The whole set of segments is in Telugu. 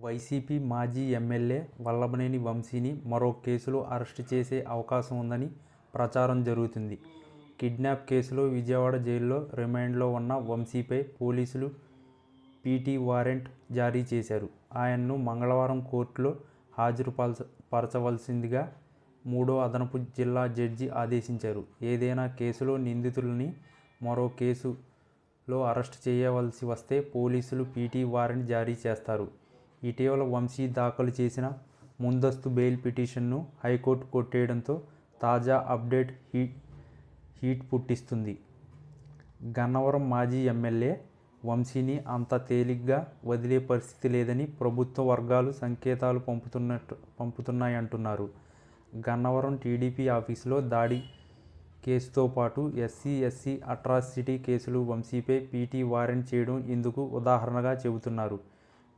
వైసీపీ మాజీ ఎమ్మెల్యే వల్లభనేని వంశీని మరో కేసులో అరెస్టు చేసే అవకాశం ఉందని ప్రచారం జరుగుతుంది. కిడ్నాప్ కేసులో విజయవాడ జైల్లో రిమాండ్లో ఉన్న వంశీపై పోలీసులు పీటీ వారెంట్ జారీ చేశారు. ఆయన్ను మంగళవారం కోర్టులో హాజరుపరచ పరచవలసిందిగా మూడో అదనపు జిల్లా జడ్జి ఆదేశించారు. ఏదైనా కేసులో నిందితుల్ని మరో కేసులో అరెస్ట్ చేయవలసి వస్తే పోలీసులు పీటీ వారెంట్ జారీ చేస్తారు. ఇటీవల వంశీ దాఖలు చేసిన ముందస్తు బెయిల్ పిటిషన్ను హైకోర్టు కొట్టేయడంతో తాజా అప్డేట్ హీట్ హీట్ పుట్టిస్తుంది. గన్నవరం మాజీ ఎమ్మెల్యే వంశీని అంత తేలిగ్గా వదిలే పరిస్థితి లేదని ప్రభుత్వ వర్గాలు సంకేతాలు పంపుతున్నట్టు పంపుతున్నాయంటున్నారు. గన్నవరం టీడీపీ ఆఫీసులో దాడి కేసుతో పాటు ఎస్సీ ఎస్సీ అట్రాసిటీ కేసులు వంశీపై పీటీ వారెంట్ చేయడం ఇందుకు ఉదాహరణగా చెబుతున్నారు.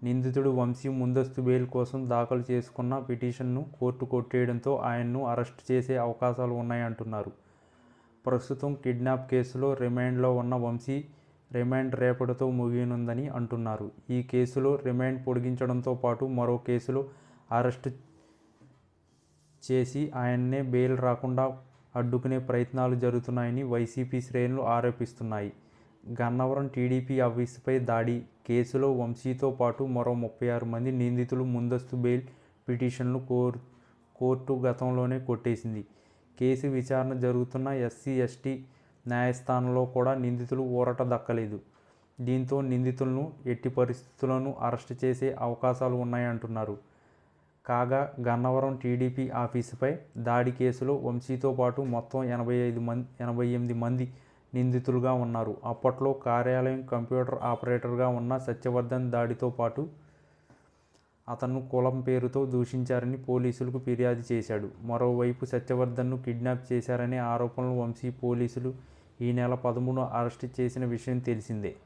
నిందితుడు వంశీ ముందస్తు బెయిల్ కోసం దాఖలు చేసుకున్న పిటిషన్ను కోర్టు కొట్టేయడంతో ఆయన్ను అరెస్ట్ చేసే అవకాశాలు ఉన్నాయంటున్నారు. ప్రస్తుతం కిడ్నాప్ కేసులో రిమాండ్లో ఉన్న వంశీ రిమాండ్ రేపటితో ముగియనుందని అంటున్నారు. ఈ కేసులో రిమాండ్ పొడిగించడంతో పాటు మరో కేసులో అరెస్ట్ చేసి ఆయన్నే బెయిల్ రాకుండా అడ్డుకునే ప్రయత్నాలు జరుగుతున్నాయని వైసీపీ శ్రేణులు ఆరోపిస్తున్నాయి. గన్నవరం టీడీపీ ఆఫీసుపై దాడి. కేసులో వంశీతో పాటు మరో ముప్పై ఆరు మంది నిందితులు ముందస్తు బెయిల్ పిటిషన్లు కోర్ కోర్టు గతంలోనే కొట్టేసింది. కేసు విచారణ జరుగుతున్న ఎస్సీ ఎస్టీ న్యాయస్థానంలో కూడా నిందితులు ఊరట దక్కలేదు. దీంతో నిందితులను ఎట్టి పరిస్థితులను అరెస్ట్ చేసే అవకాశాలు ఉన్నాయంటున్నారు. కాగా గన్నవరం టీడీపీ ఆఫీసుపై దాడి కేసులో వంశీతో పాటు మొత్తం ఎనభై ఐదు మంది ఎనభై ఎనిమిది మంది నిందితులుగా ఉన్నారు. అప్పట్లో కార్యాలయం కంప్యూటర్ ఆపరేటర్గా ఉన్న సత్యవర్ధన్ దాడితో పాటు అతను కులం పేరుతో దూషించారని పోలీసులకు ఫిర్యాదు చేశాడు. మరోవైపు సత్యవర్ధన్ను కిడ్నాప్ చేశారనే ఆరోపణలు వంశీ పోలీసులు ఈ నెల పదమూడు అరెస్టు చేసిన విషయం తెలిసిందే.